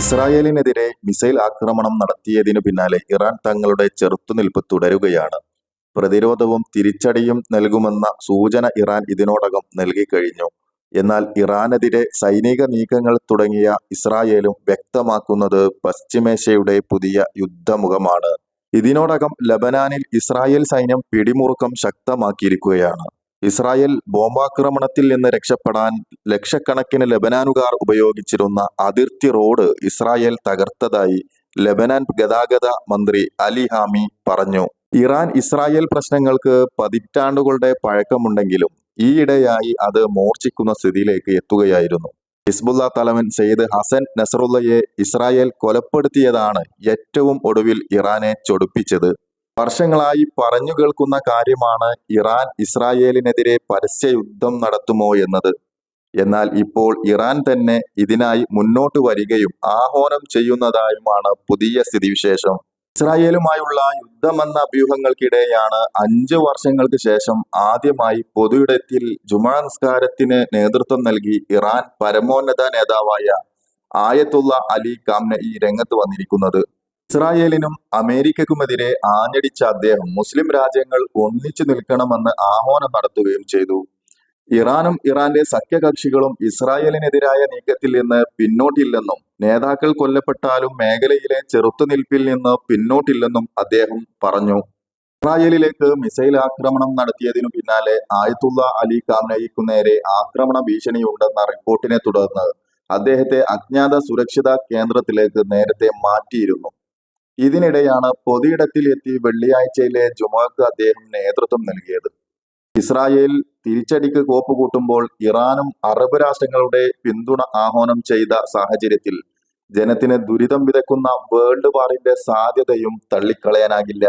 ഇസ്രായേലിനെതിരെ മിസൈൽ ആക്രമണം നടത്തിയതിനു പിന്നാലെ ഇറാൻ തങ്ങളുടെ ചെറുത്തുനിൽപ്പ് തുടരുകയാണ്. പ്രതിരോധവും തിരിച്ചടിയും നൽകുമെന്ന സൂചന ഇറാൻ ഇതിനോടകം നൽകിക്കഴിഞ്ഞു. എന്നാൽ ഇറാനെതിരെ സൈനിക നീക്കങ്ങൾ തുടങ്ങിയ ഇസ്രായേലും വ്യക്തമാക്കുന്നത് പശ്ചിമേഷ്യയുടെ പുതിയ യുദ്ധമുഖമാണ്. ഇതിനോടകം ലബനാനിൽ ഇസ്രായേൽ സൈന്യം പിടിമുറുക്കം ശക്തമാക്കിയിരിക്കുകയാണ്. ഇസ്രായേൽ ബോംബാക്രമണത്തിൽ നിന്ന് രക്ഷപ്പെടാൻ ലക്ഷക്കണക്കിന് ലബനാനുകാർ ഉപയോഗിച്ചിരുന്ന അതിർത്തി റോഡ് ഇസ്രായേൽ തകർത്തതായി ലബനാൻ ഗതാഗത മന്ത്രി അലി ഹാമി പറഞ്ഞു. ഇറാൻ ഇസ്രായേൽ പ്രശ്നങ്ങൾക്ക് പതിറ്റാണ്ടുകളുടെ പഴക്കമുണ്ടെങ്കിലും ഈയിടെയായി അത് മോർച്ചിക്കുന്ന സ്ഥിതിയിലേക്ക് എത്തുകയായിരുന്നു. ഹിസ്ബുല്ല തലവൻ സെയ്ദ് ഹസൻ നസറുല്ലയെ ഇസ്രായേൽ കൊലപ്പെടുത്തിയതാണ് ഏറ്റവും ഒടുവിൽ ഇറാനെ ചൊടിപ്പിച്ചത്. വർഷങ്ങളായി പറഞ്ഞു കേൾക്കുന്ന കാര്യമാണ് ഇറാൻ ഇസ്രായേലിനെതിരെ പരസ്യ യുദ്ധം നടത്തുമോ എന്നത്. എന്നാൽ ഇപ്പോൾ ഇറാൻ തന്നെ ഇതിനായി മുന്നോട്ട് വരികയും ആഹ്വാനം ചെയ്യുന്നതായുമാണ് പുതിയ സ്ഥിതിവിശേഷം. ഇസ്രായേലുമായുള്ള യുദ്ധമെന്ന അഭ്യൂഹങ്ങൾക്കിടെയാണ് അഞ്ചു വർഷങ്ങൾക്ക് ശേഷം ആദ്യമായി പൊതുയിടത്തിൽ ജുമാ നിസ്കാരത്തിന് നേതൃത്വം നൽകി ഇറാൻ പരമോന്നത നേതാവായ ആയത്തുള്ള അലി കാംനയി രംഗത്ത് വന്നിരിക്കുന്നത്. ഇസ്രായേലിനും അമേരിക്കക്കുമെതിരെ ആഞ്ഞടിച്ച അദ്ദേഹം മുസ്ലിം രാജ്യങ്ങൾ ഒന്നിച്ചു നിൽക്കണമെന്ന് ആഹ്വാനം നടത്തുകയും ചെയ്തു. ഇറാനും ഇറാന്റെ സഖ്യകക്ഷികളും ഇസ്രായേലിനെതിരായ നീക്കത്തിൽ നിന്ന് പിന്നോട്ടില്ലെന്നും നേതാക്കൾ കൊല്ലപ്പെട്ടാലും മേഖലയിലെ ചെറുത്തുനിൽപ്പിൽ നിന്ന് പിന്നോട്ടില്ലെന്നും അദ്ദേഹം പറഞ്ഞു. ഇസ്രായേലിലേക്ക് മിസൈൽ ആക്രമണം നടത്തിയതിനു പിന്നാലെ ആയത്തുള്ള അലി കാംനയിക്കു നേരെ ആക്രമണ ഭീഷണിയുണ്ടെന്ന റിപ്പോർട്ടിനെ തുടർന്ന് അദ്ദേഹത്തെ അജ്ഞാത സുരക്ഷിത കേന്ദ്രത്തിലേക്ക് നേരത്തെ മാറ്റിയിരുന്നു. ഇതിനിടെയാണ് പൊതുയിടത്തിൽ എത്തി വെള്ളിയാഴ്ചയിലെ ജുമാക്ക് അദ്ദേഹം നേതൃത്വം നൽകിയത്. ഇസ്രായേൽ തിരിച്ചടിക്ക് കോപ്പ് കൂട്ടുമ്പോൾ ഇറാനും അറബ് രാഷ്ട്രങ്ങളുടെ പിന്തുണ ആഹ്വാനം ചെയ്ത സാഹചര്യത്തിൽ ജനത്തിന് ദുരിതം വിതക്കുന്ന വേൾഡ് വാറിന്റെ സാധ്യതയും തള്ളിക്കളയാനാകില്ല.